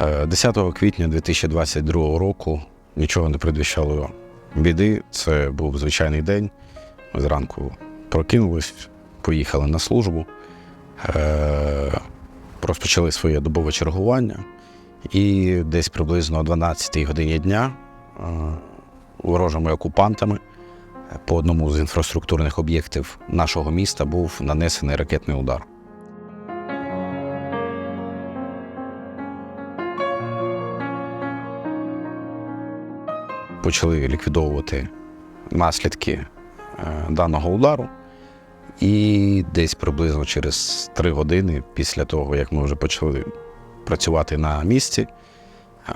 Е, 10 квітня 2022 року нічого не предвіщало біди. Це був звичайний день. Ми зранку прокинулись, поїхали на службу, е, розпочали своє добове чергування. І десь приблизно о 12 годині дня е, ворожими окупантами по одному з інфраструктурних об'єктів нашого міста був нанесений ракетний удар. Почали ліквідовувати наслідки е, даного удару. І десь приблизно через три години після того, як ми вже почали працювати на місці, е,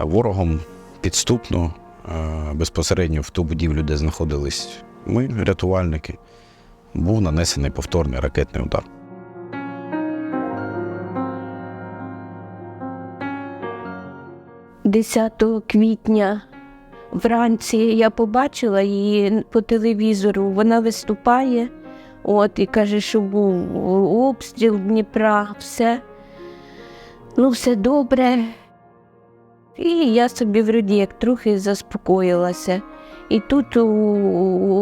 ворогом підступно е, безпосередньо в ту будівлю, де знаходились ми, рятувальники, був нанесений повторний ракетний удар. – 10 квітня вранці я побачила її по телевізору. Вона виступає, от і каже, що був обстріл Дніпра, все. Ну, все добре. І я собі вроді як трохи заспокоїлася. І тут о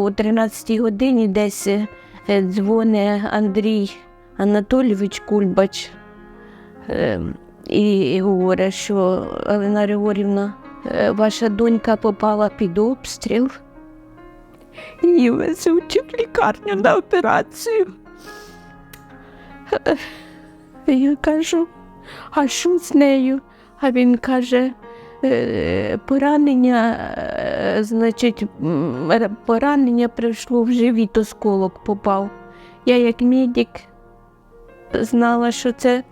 13-й годині десь е, дзвоне Андрій Анатолійович Кульбач. Ем, і, говорить, що Олена Григорівна, ваша донька попала під обстріл. Її везуть в лікарню на операцію. Е, Я кажу, а що з нею? А він каже, «Е, поранення, е, значить, поранення прийшло в живіт осколок попав. Я як медик знала, що це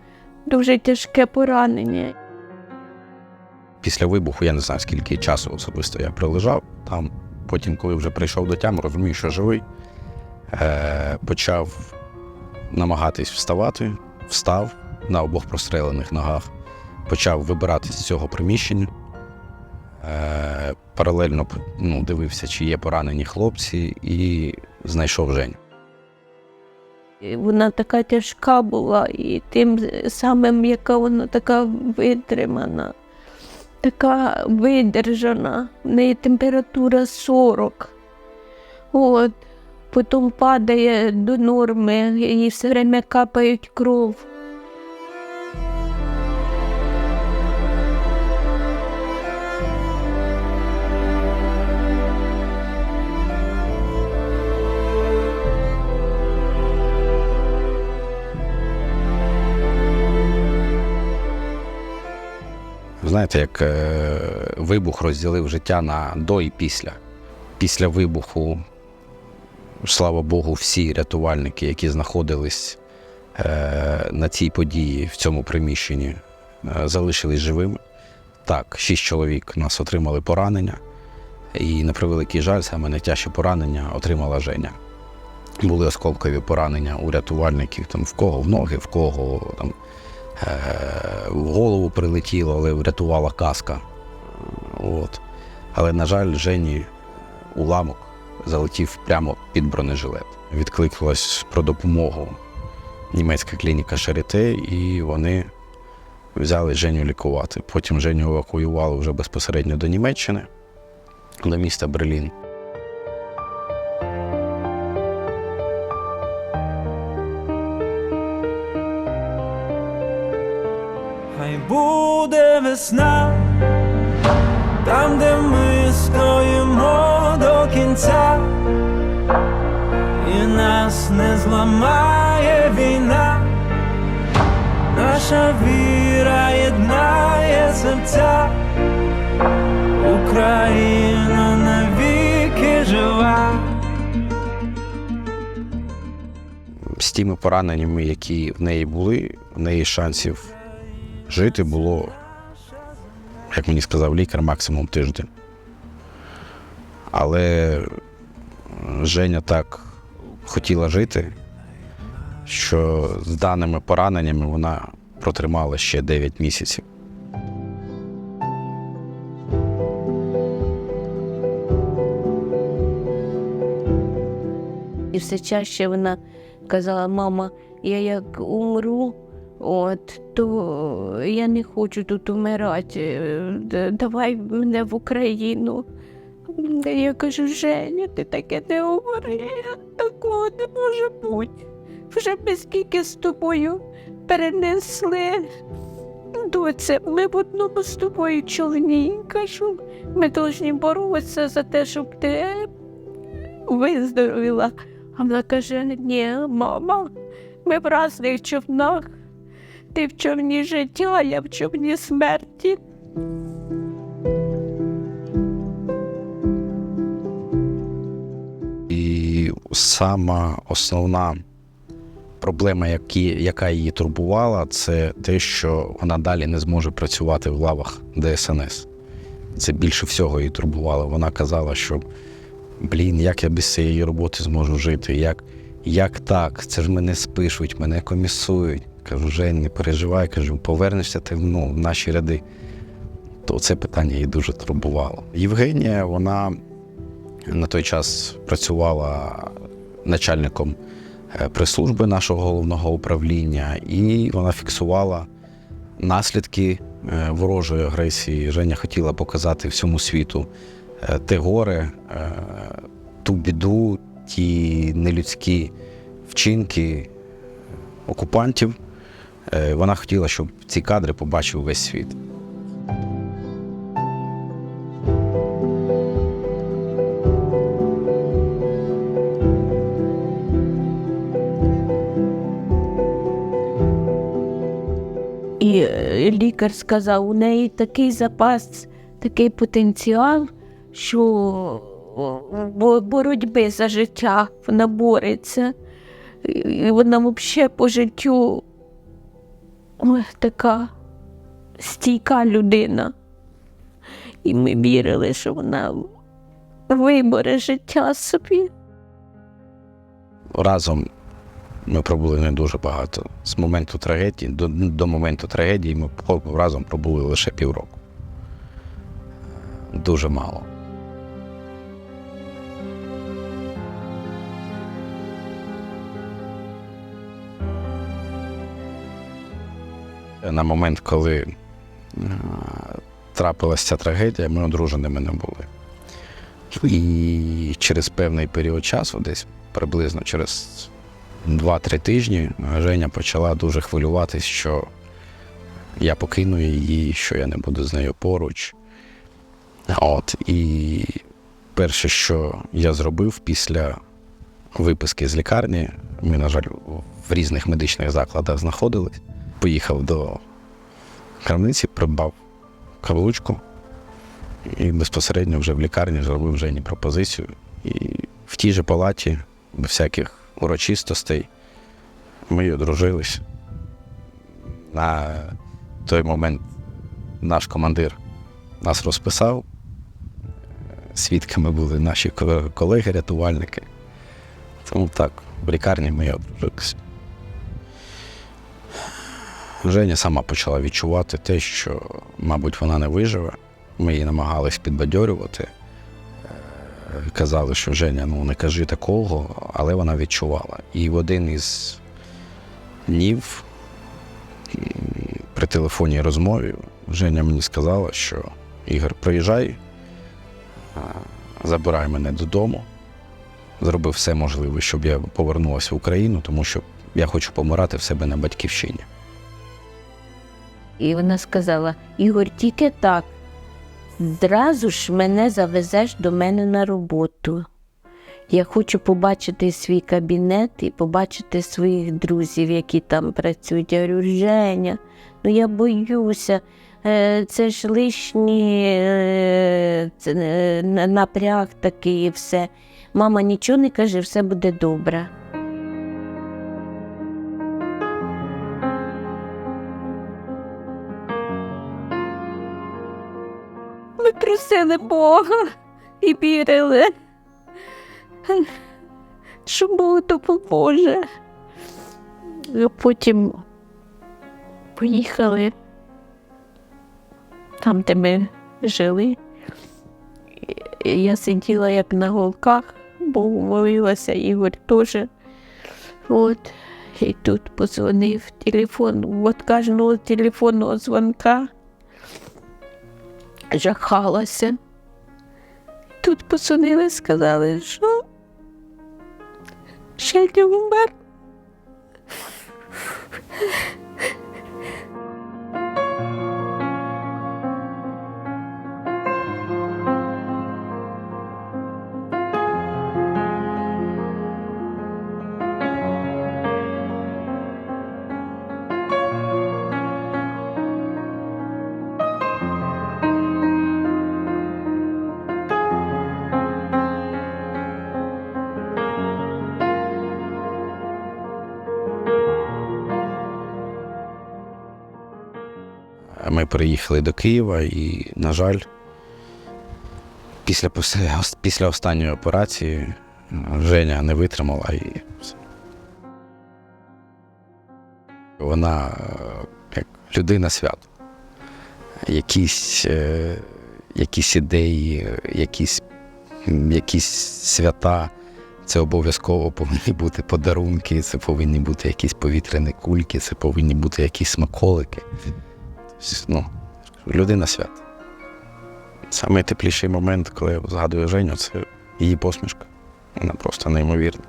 дуже тяжке поранення. Після вибуху я не знаю, скільки часу особисто я пролежав там. Потім, коли вже прийшов до тями, розумів, що живий, е, почав намагатись вставати, встав на обох прострелених ногах, почав вибиратися з цього приміщення. Е, паралельно ну, дивився, чи є поранені хлопці, і знайшов Женю. Вона така тяжка була, і тим самим, яка вона така витримана, така видержана. В неї температура 40. От. Потім падає до норми, їй все время капають кров. Знаєте, як е, вибух розділив життя на до і після. Після вибуху, слава Богу, всі рятувальники, які знаходились е, на цій події в цьому приміщенні, е, залишились живими. Так, шість чоловік нас отримали поранення, і на превеликий жаль, саме найтяжче поранення отримала Женя. Були осколкові поранення у рятувальників, там в кого в ноги, в кого там в голову прилетіло, але врятувала каска. От. Але, на жаль, Жені уламок залетів прямо під бронежилет. Відкликнулась про допомогу німецька клініка Шарите, і вони взяли Женю лікувати. Потім Женю евакуювали вже безпосередньо до Німеччини, до міста Берлін. Буде весна, там, де ми стоїмо до кінця, і нас не зламає війна, наша віра єднає серця, Україна навіки жива. з тими пораненнями, які в неї були, в неї шансів жити було, як мені сказав лікар, максимум тиждень. Але Женя так хотіла жити, що з даними пораненнями вона протримала ще 9 місяців. І все чаще вона казала: мама, я як умру, От, то я не хочу тут умирати. Давай мене в Україну. Я кажу, Женя, ти таке не говори, такого не може бути. Вже ми скільки з тобою перенесли. Доце, ми в одному з тобою човні. Кажу, ми повинні боротися за те, щоб ти виздоровіла. А вона каже: ні, мама, ми в різних човнах. Ти в човні життя, я в човні смерті. І сама основна проблема, яка її турбувала, це те, що вона далі не зможе працювати в лавах ДСНС. Це більше всього її турбувало. Вона казала, що блін, як я без цієї роботи зможу жити? Як, як так? Це ж мене спишуть, мене комісують. Кажу, Жень, не переживай, кажу, повернешся ти ну, в наші ряди. То це питання її дуже турбувало. Євгенія, вона на той час працювала начальником е, прес-служби нашого головного управління, і вона фіксувала наслідки е, ворожої агресії. Женя хотіла показати всьому світу е, те горе, ту біду, ті нелюдські вчинки окупантів. Е, Вона хотіла, щоб ці кадри побачив весь світ. І е, лікар сказав, у неї такий запас, такий потенціал, що боротьби за життя вона бореться. І вона взагалі по життю ой, така стійка людина. І ми вірили, що вона виборе життя собі. разом ми пробули не дуже багато. З моменту трагедії до, до моменту трагедії ми разом пробули лише півроку. Дуже мало. На момент, коли е, трапилася ця трагедія, ми одруженими не були. І через певний період часу, десь приблизно через 2-3 тижні, Женя почала дуже хвилюватись, що я покину її, що я не буду з нею поруч. От, і перше, що я зробив після виписки з лікарні, ми, на жаль, в різних медичних закладах знаходились. Поїхав до крамниці, придбав каблучку, і безпосередньо вже в лікарні зробив Жені пропозицію. І в тій же палаті, без всяких урочистостей, ми одружились. На той момент наш командир нас розписав. Свідками були наші колеги-рятувальники. Тому так, в лікарні ми одружилися. Женя сама почала відчувати те, що, мабуть, вона не виживе. Ми її намагались підбадьорювати. Е, Казали, що Женя, ну не кажи такого, але вона відчувала. І в один із днів при телефонній розмові Женя мені сказала, що Ігор, приїжджай, забирай мене додому. Зробив все можливе, щоб я повернулася в Україну, тому що я хочу помирати в себе на батьківщині. І вона сказала: Ігор, тільки так. Зразу ж мене завезеш до мене на роботу. Я хочу побачити свій кабінет і побачити своїх друзів, які там працюють. Я говорю, Женя, ну я боюся. Е, Це ж лишній е, е, на- напряг такий і все. Мама, нічого не каже, все буде добре. Просили Бога і вірили, Бог допоможе. А Потім поїхали там, де ми жили. Я сиділа як на голках, Богу молилася, Ігор теж. От. І тут позвонив телефон, від кожного телефонного дзвонка жахалася. Тут посунили, сказали, що ще не вмер. Ми переїхали до Києва і, на жаль, після, після останньої операції Женя не витримала і все. Вона е, як людина свято. Якісь, е, якісь ідеї, е, якісь, якісь свята. Це обов'язково повинні бути подарунки, це повинні бути якісь повітряні кульки, це повинні бути якісь смаколики. Ну, людина свят. Найтепліший момент, коли я згадую Женю, це її посмішка. Вона просто неймовірна.